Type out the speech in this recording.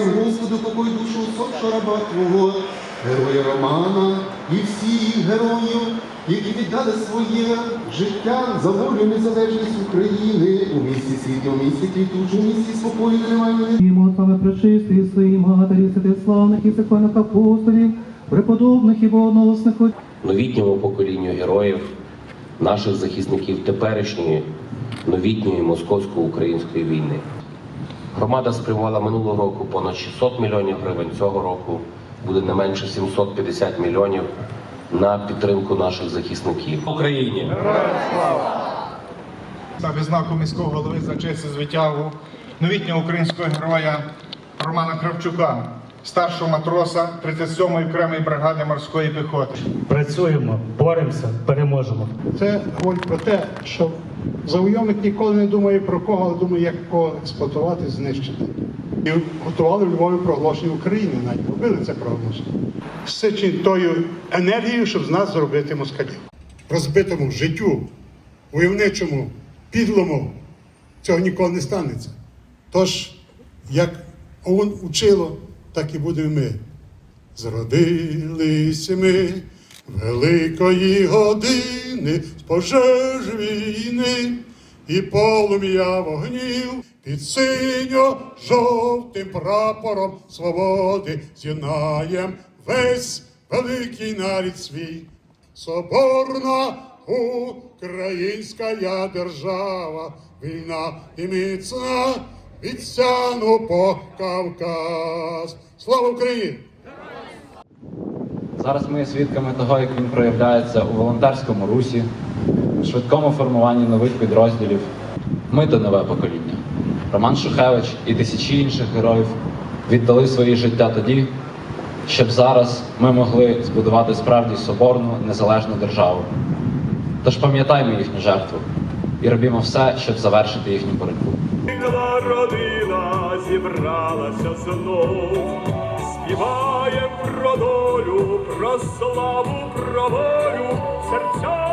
Славим Господу, покой душу усопшого раба Твого, героя Романа і всіх героїв, які віддали своє життя за волю незалежність України у місті світі, у місті квітучі, у місті спокою тримання. Йому слави пречисти, своїй матері, святославних і законних апостолів, преподобних і воносних новітньому поколінню героїв, наших захисників теперішньої новітньої московсько-української війни. Громада спрямувала минулого року понад 600 мільйонів гривень. Цього року буде не менше 750 мільйонів на підтримку наших захисників. Україні! на відзнаку міського голови за честь і звитягу новітнього українського героя Романа Кравчука, старшого матроса 37-ї окремої бригади морської піхоти. Працюємо, боремося, переможемо. Це говорить про те, що завойовник ніколи не думає про кого, але думає, як кого експлуатувати, знищити. І готували в Львові проголошення України, навіть робили це проголошення. З тою енергією, щоб з нас зробити москалів. Розбитому життю, войовничому, підлому цього ніколи не станеться. Тож, як ОУН учило, так і будемо ми. Зродилися ми великої години з пожеж війни і полум'я вогнів під синьо-жовтим прапором свободи з'єднаєм весь великий нарід свій. Соборна українська держава, вільна і міцна, від Сяну по Кавказ. Слава Україні! Зараз ми є свідками того, як він проявляється у волонтерському русі, швидкому формуванні нових підрозділів. Ми то нове покоління. Роман Шухевич і тисячі інших героїв віддали свої життя тоді, щоб зараз ми могли збудувати справді соборну незалежну державу. Тож пам'ятаймо їхню жертву і робімо все, щоб завершити їхню боротьбу. Родина зібралася знов, співає про долю, про славу, про волю, серця